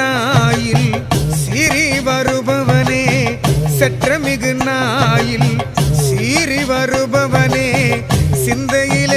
நாயில் சீறி வருபவனே சற்றமிகு நாயில் சீறி வருபவனே சிந்தையில்